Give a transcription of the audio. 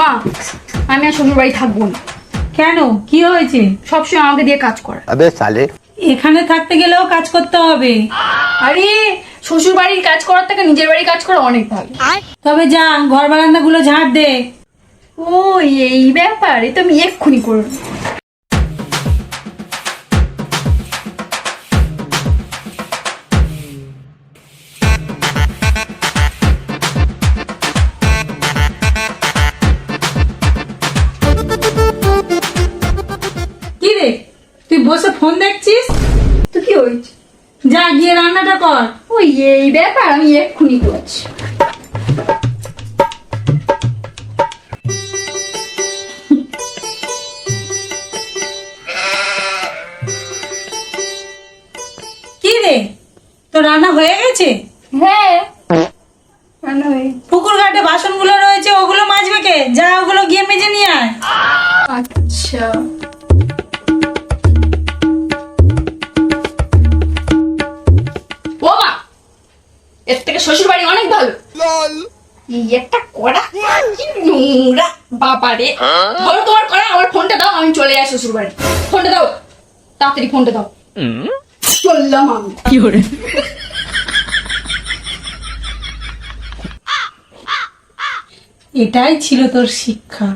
মা আমি আর শ্বশুর বাড়ি থাকব না। কেন? কি হয়েছে? সবসময় আমাকে দিয়ে কাজ আবে সালে এখানে থাকতে গেলেও কাজ করতে হবে। আরে শ্বশুর বাড়ির কাজ করার থেকে নিজের বাড়ির কাজ করা অনেক ভালো। তবে যা ঘর বারান্দা গুলো ঝাড় দে। ও এই ব্যাপার এটা আমি এক্ষুনি করব। ফোন দেখছিস? তো কি হয়েছে? যা গিয়ে রান্নাটা কর। ওই এই ব্যাপার আমি এক্ষুনি করছি। কি রে? তো রান্না হয়ে গেছে? হ্যাঁ। রান্না হয়ে পুকুর ঘাটে বাসনগুলো রয়েছে ওগুলো মাজবে কে? যা ওগুলো থেকে শ্বশুর বাড়ি অনেক ভালো। একটা কড়া কি নোংরা। বাবা রে ধরো তোমার কড়া আমার ফোনটা দাও আমি চলে যাই শ্বশুর বাড়ি ফোনটা দাও তাড়াতাড়ি ফোনটা দাও। চললাম আমি। এটাই ছিল তোর শিক্ষা।